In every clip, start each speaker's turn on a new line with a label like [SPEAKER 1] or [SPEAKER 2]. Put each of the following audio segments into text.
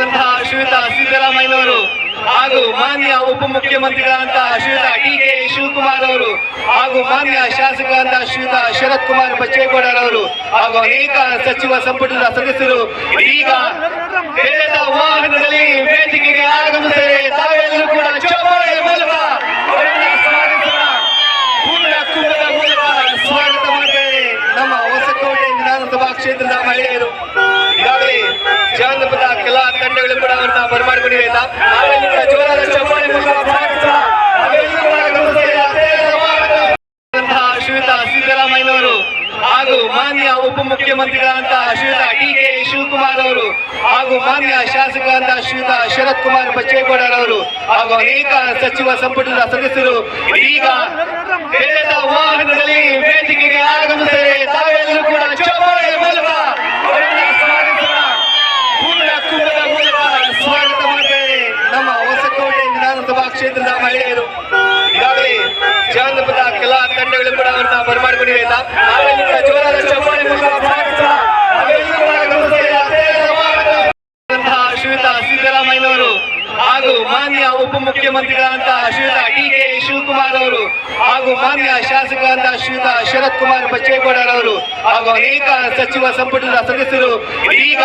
[SPEAKER 1] ಶ್ರೀಯುತ ಸಿದ್ದರಾಮಯ್ಯನವರು ಹಾಗೂ ಮಾನ್ಯ ಉಪಮುಖ್ಯಮಂತ್ರಿಗಳಂತ ಶ್ರೀಯುತ ಡಿ ಕೆ ಶಿವಕುಮಾರ್ ಅವರು ಹಾಗೂ ಮಾನ್ಯ ಶಾಸಕರಾದ ಶ್ರೀಯುತ ಶರತ್ ಕುಮಾರ್ ಬಚ್ಚೇಗೌಡರವರು ಹಾಗೂ ಅನೇಕ ಸಚಿವ ಸಂಪುಟದ ಸದಸ್ಯರು ಈಗ ವಾಹನದಲ್ಲಿ ವೇದಿಕೆಗೆ ಆಗಮಿಸಿದರೆ ತಾವೆಲ್ಲರೂ ಕೂಡ ಸ್ವಾಗತ ಮಾಡಿದ್ದಾರೆ ನಮ್ಮ ಹೊಸಕೋಟೆ ವಿಧಾನಸಭಾ ಕ್ಷೇತ್ರದ ಮಹಿಳೆಯರು. ಈಗಾಗಲೇ ಜಾನಪದ ಕಲಾ ತಂಡಗಳು ಕೂಡ ಅವ್ರನ್ನ ಕೂಡ ಜೋರಾದ ಚಪ್ಪಾಳೆ ಶ್ರೀಯುತ ಸಿದ್ದರಾಮಯ್ಯನವರು ಹಾಗೂ ಮಾನ್ಯ ಉಪಮುಖ್ಯಮಂತ್ರಿಗಳಂತ ಶ್ರೀಯುತ ಡಿ ಕೆ ಶಿವಕುಮಾರ್ ಅವರು ಹಾಗೂ ಮಾನ್ಯ ಶಾಸಕರಾದ ಶ್ರೀಯುತ ಶರತ್ ಕುಮಾರ್ ಬಚ್ಚೇಗೌಡರವರು ಹಾಗೂ ಅನೇಕ ಸಚಿವ ಸಂಪುಟದ ಸದಸ್ಯರು ಈಗ ತೆರೆದ ವಾಹನದಲ್ಲಿ ವೇದಿಕೆಗೆ ಆಗಮಿಸಿದರೆ ತಾವೆಲ್ಲರೂ ಕೂಡ ಚಪ್ಪಾಳೆ ಮೂಲಕ ಅವರನ್ನ ಸ್ವಾಗತಿಸೋಣ ಪೂರ್ಣ ಕುಂಭದ ಮೂಲಕ ಸ್ವಾಗತ ಮಾಡ್ತೇವೆ ನಮ್ಮ ಹೊಸಕೋಟೆ ವಿಧಾನಸಭಾ ಕ್ಷೇತ್ರದ ಮಹಿಳೆಯರು ಈಗಾಗಲೇ ಜಾನಪದ ಕಲಾ ತಂಡಗಳು ನಾವೆಲ್ಲರೂ ಕೂಡ ಜೋರಾದ ಚಪ್ಪಾಳೆ ಶ್ರೀಯುತ ಸಿದ್ದರಾಮಯ್ಯನವರು ಹಾಗೂ ಮಾನ್ಯ ಉಪಮುಖ್ಯಮಂತ್ರಿಗಳಾದಂತಹ ಶ್ರೀಯುತ ಡಿ ಕೆ ಶಿವಕುಮಾರ್ ಅವರು ಹಾಗೂ ಮಾನ್ಯ ಶಾಸಕರಾದ ಶ್ರೀಯುತ ಶರತ್ ಕುಮಾರ್ ಬಚ್ಚೇಗೌಡರವರು ಹಾಗೂ ಅನೇಕ ಸಚಿವ ಸಂಪುಟದ ಸದಸ್ಯರು ಈಗ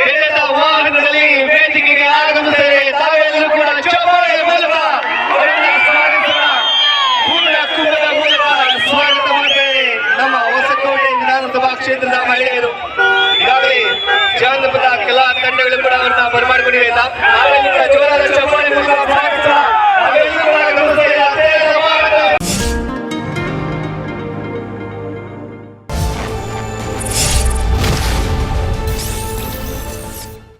[SPEAKER 1] ತೆರೆದ ವಾಹನದಲ್ಲಿ ವೇದಿಕೆಗೆ ಆಗಮಿಸಿದರೆ ತಾವೆಲ್ಲರೂ ಕೂಡ ಚಪ್ಪಾಳೆ ಮೂಲಕ ಅವರನ್ನ ಸ್ವಾಗತಿಸೋಣ ಪೂರ್ಣ ಕುಂಭದ ಮೂಲಕ ಸ್ವಾಗತ ಮಾಡ್ತೇವೆ ನಮ್ಮ ಹೊಸಕೋಟೆ ಕ್ಷೇತ್ರದ ಮಹಿಳೆಯರು ಈಗಾಗಲೇ ಜಾನಪದ ಕೆಲ ತಂಡಗಳು ಕೂಡ ಅವರನ್ನ ಬರಮಾಡಿಕೊಂಡಿದೆ ಜೋರಾದ ಚಪ್ಪಾಳೆ.